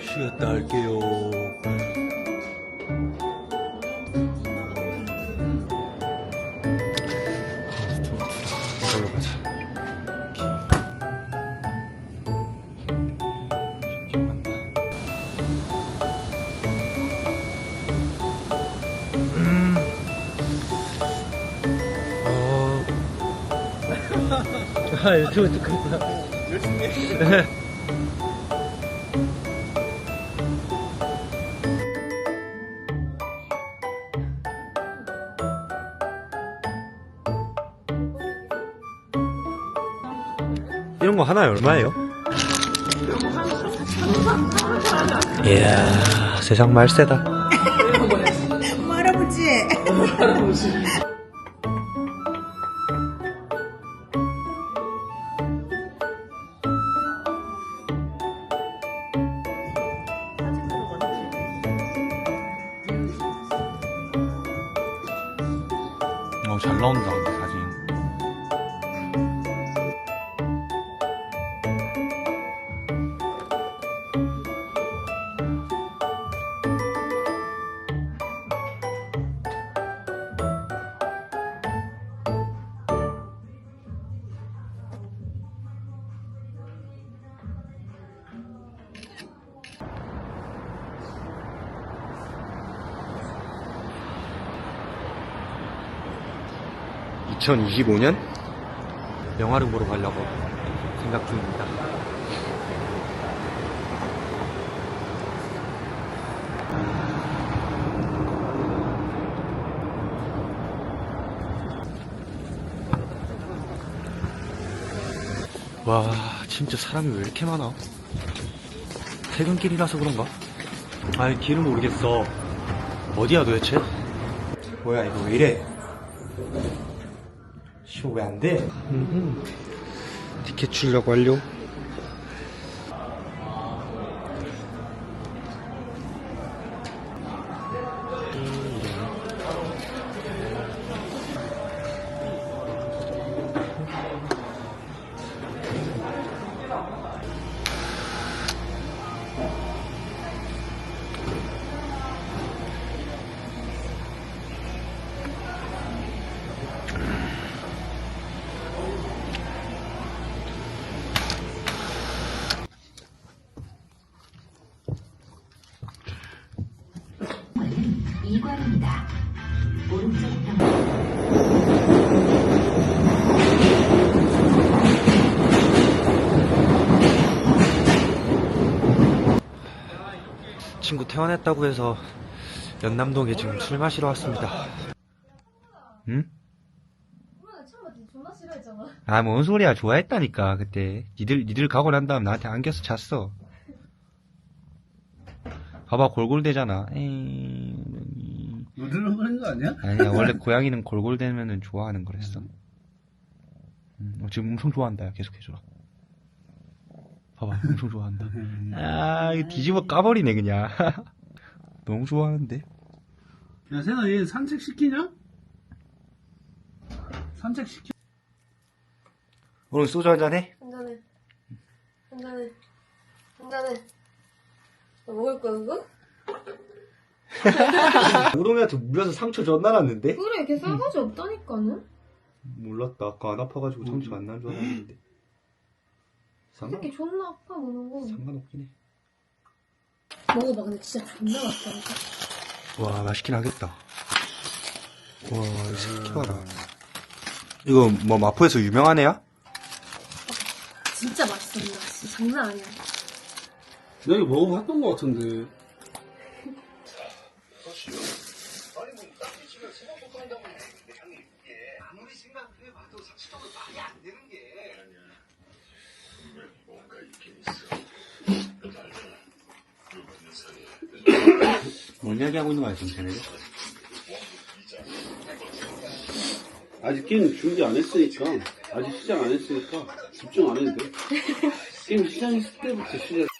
쉬었다 할게요. 아, 유튜브 찍고 있다. 이런 거 하나에 얼마예요? 이야, 세상 말세다. 할아버지. 어, 잘 나온다, (2025년) 영화를 보러 가려고 생각 중입니다 와 진짜 사람이 왜 이렇게 많아 퇴근길이라서 그런가? 아니 길은 모르겠어 어디야 도대체? 뭐야 이거 왜 이래 쇼왜안 돼? 티켓 출력 완료 이관입니다. 오른쪽 방 친구 퇴원했다고 해서 연남동에 지금 술 마시러 왔습니다 응? 아, 뭔 소리야. 좋아했다니까, 그때. 니들, 니들 가고 난 다음 나한테 안겨서 잤어. 봐봐, 골골대잖아. 에이, 그런 거 아니야? 아니야, 원래 고양이는 골골대면은 좋아하는 거랬어. 음, 어, 지금 엄청 좋아한다. 야, 계속 해줘라. 봐봐, 엄청 좋아한다. 아, 이거 뒤집어 까버리네, 그냥. 너무 좋아하는데? 야, 세나 얘 산책 시키냐? 산책 시켜. 오늘 소주 한잔 해? 한잔해. 한잔해. 한잔해. 너 먹을 거야 그거? 우롱이한테 물려서 상처 존나 났는데? 그래 걔 싸가지 없다니까는. 몰랐다. 아까 안 아파가지고 상처 안 난 줄 알았는데. 이 상관, 새끼 존나 아파 보는 거. 상관없긴 해. 먹어봐 근데 진짜 존나 맛있다니까. 와 맛있긴 하겠다 와 이거 새끼 봐라 이거 뭐 마포에서 유명한 애야? 진짜 맛있어 근데 진짜 장난 아니야. 내가 이거 먹어봤던 거 같은데. 뭔 이야기하고 있는 거야 지금 쟤네들? 아직 게임 준비 안 했으니까. 아직 시작 안 했으니까. 집중 안 해도 돼. 게임 시작했을 때부터 시작.